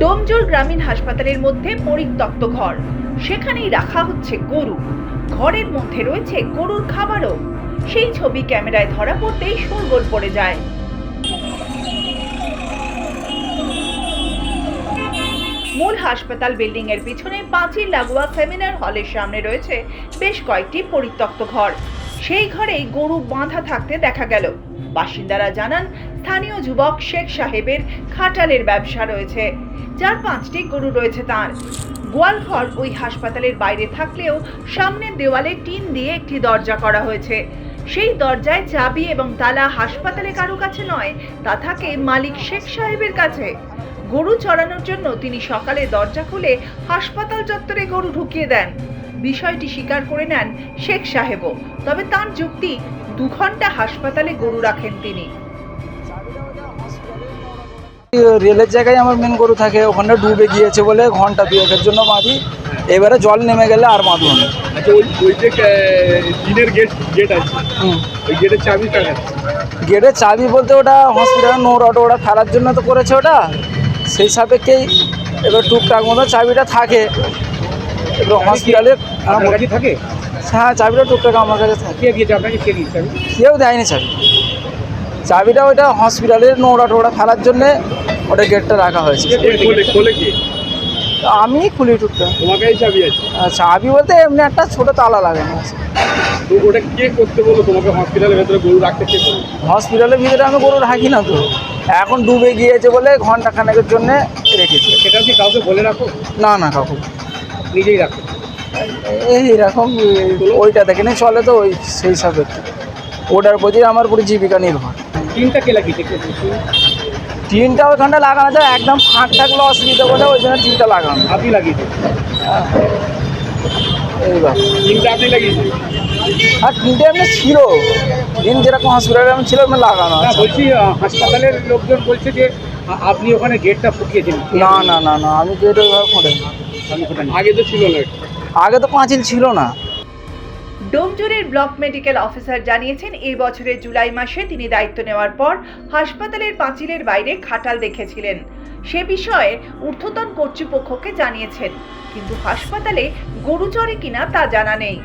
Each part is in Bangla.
ডোমজোর গ্রামীণ হাসপাতালের মধ্যে পরিত্যক্ত ঘর। সেখানেই রাখা হচ্ছে গরু। ঘরের মধ্যে রয়েছে গরুর খাবারও। সেই ছবি ক্যামেরায় ধরা পড়তেই শোরগোল পড়ে যায়। মূল হাসপাতাল বিল্ডিং এর পিছনে পাঁচিল লাগোয়া সেমিনার হলের সামনে রয়েছে বেশ কয়েকটি পরিত্যক্ত ঘর। সেই ঘরেই গরু বাঁধা থাকতে দেখা গেল। বাসিন্দারা জানান স্থানীয় যুবক শেখ সাহেবের খাটালের ব্যবসা রয়েছে। যার পাঁচটি গরু রয়েছে তার। গোয়ালঘর ওই হাসপাতালের বাইরে থাকলেও সামনের দেওয়ালে টিন দিয়ে একটি দরজা করা হয়েছে। সেই দরজায় চাবি এবং তালা হাসপাতালে কারও কাছে নয়, তা থাকে মালিক শেখ সাহেবের কাছে। গরু চড়ানোর জন্য তিনি সকালে দরজা খুলে হাসপাতাল চত্বরে গরু ঢুকিয়ে দেন। বিষয়টি স্বীকার করে নেন শেখ সাহেবও, তবে তার যুক্তি, দু ঘণ্টা হাসপাতালে গরু রাখেন তিনি। রেলের জায়গায় আমার মেন গরু থাকে ওখানে ডুবে গিয়েছে বলে ঘণ্টা দুয়েকের জন্য বাঁধি এবারে জল নেমে গেলে আর বাঁধব না। ওই ওই যে টিনের গেট গেট আছে। হুম। ওই গেটের চাবি বলতে ওটা হসপিটালে নোংরা ওটা ওটা ফেলার জন্য তো করেছে ওটা। সেই সাপেক্ষেই এবার টুকটাক মতো চাবিটা থাকে। এবার হসপিটালে থাকে? হ্যাঁ চাবিটা টুকটাক আমার কাছে থাকে। কেউ দেয়নি চাবি। চাবিটা ওইটা হসপিটালের নোংরা টোংরা ফেলার জন্যে ওটা গেটটা রাখা হয়েছে। আমি খুলি কাছে চাবি আছে? চাবি বলতে এমনি একটা ছোটো তালা লাগানো আছে। ওটা কে করতে বলো? তোমাকে হসপিটালের ভেতরে গরু রাখতে কে বলল হসপিটালের ভিতরে আমি গরু রাখি না তো। এখন ডুবে গিয়েছে বলে ঘণ্টা খানেকের জন্য রেখেছি সেটা কি কাউকে বলে রাখো? না না কাকু নিজেই রাখো। এইরকম ওইটা দেখে নিয়ে চলে তো ওই সেই সব ওটার প্রতি আমার পুরো জীবিকা নির্ভর। তিনটা কে লাগিয়েছে? টিনটা ওইখানটা লাগানো যায় একদম ফাঁক থাকলে অসুবিধা বলে ওই জন্য টিনটা লাগানো আপনি লাগিয়েছে এইবার। তিনটা আপনি লাগিয়েছে আর টিনটা এমনি ছিল। টিন যেরকম হসপিটালে আমি ছিল এমনি লাগানো বলছি হাসপাতালের লোকজন বলছে যে আপনি ওখানে গেটটা ফুকিয়েছেন না না না না আমি গেট ওইভাবে করে আগে তো ছিল না। আগে তো পাঁচিল ছিল না। ডোমজুরের ব্লক মেডিকেল অফিসার জানিয়েছেন, এই বছরের জুলাই মাসে তিনি দায়িত্ব নেওয়ার পর হাসপাতালের পাঁচিলের বাইরে খাটাল দেখেছিলেন। সে বিষয়ে ঊর্ধ্বতন কর্তৃপক্ষকে জানিয়েছেন, কিন্তু হাসপাতালে গরু চড়ে কিনা তা জানা নেই।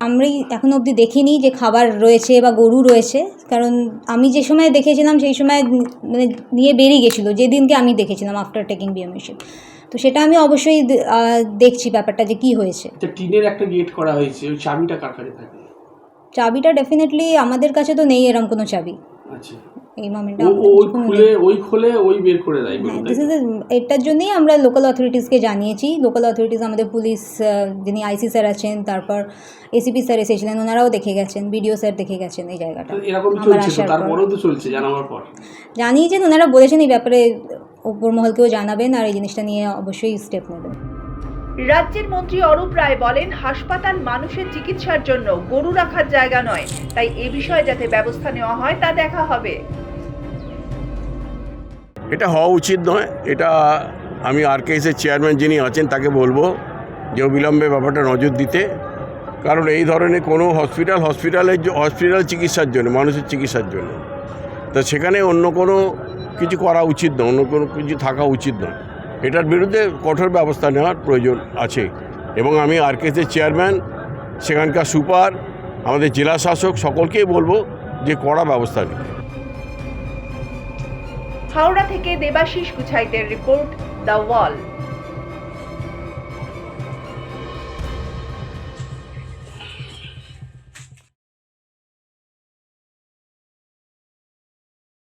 আমি এখনও অবধি দেখিনি যে খাবার রয়েছে বা গরু রয়েছে। কারণ আমি যে সময় দেখেছিলাম সেই সময় মানে নিয়ে বেরিয়ে গেছিল। যেদিনকে আমি দেখেছিলাম আফটার টেকিং বিএমএশিপ তো সেটা আমি অবশ্যই দেখছি ব্যাপারটা যে কি হয়েছে। তো টিনের একটা গেট করা হয়েছে ওই চাবিটা কার কাছে থাকে? চাবিটা ডেফিনেটলি আমাদের কাছে তো নেই এরকম কোনো চাবি। আচ্ছা। এই মোমেন্টে ও ও- ওই খুলে ওই খুলে ওই বের করে দেয় হ্যাঁ দিস ইজ এটার জন্যই আমরা লোকাল অথরিটিসকে জানিয়েছি। লোকাল অথরিটিস আমাদের পুলিশ যিনি আইসি স্যার আছেন তারপর এসিপি স্যার এসেছিলেন ওনারাও দেখে গেছেন বিডিও স্যার দেখে গেছেন এই জায়গাটা। এরকম আমার আসার পর। তো চলছে জানাবার পর। জানিয়েছেন ওনারা বলেছেন এই ব্যাপারে ওপর মহলকেও জানাবেন আর এই জিনিসটা নিয়ে অবশ্যই স্টেপ নেবেন। রাজ্যের মন্ত্রী অরূপ রায় বলেন হাসপাতাল মানুষের চিকিৎসার জন্য গরু রাখার জায়গা নয়। তাই এ বিষয়ে যাতে ব্যবস্থা নেওয়া হয় তা দেখা হবে। এটা হওয়া উচিত নয়। এটা আমি আরকেএসের চেয়ারম্যান যিনি আছেন, তাকে বলব যে অবিলম্বে ব্যাপারটা নজর দিতে। কারণ এই ধরনের কোনো হসপিটাল হসপিটালের হসপিটাল চিকিৎসার জন্য, মানুষের চিকিৎসার জন্য। তা সেখানে অন্য কোনো কিছু করা উচিত নয়, অন্য কোনো কিছু থাকা উচিত নয়। এটার বিরুদ্ধে কঠোর ব্যবস্থা নেওয়ার প্রয়োজন আছে। এবং আমি আরকেএসের চেয়ারম্যান, সেখানকার সুপার, আমাদের জেলা শাসক সকলকেই বলব যে কড়া ব্যবস্থা নিতে হাওড়া থেকে দেবাশিস গুছাইতের রিপোর্ট দ্য ওয়াল।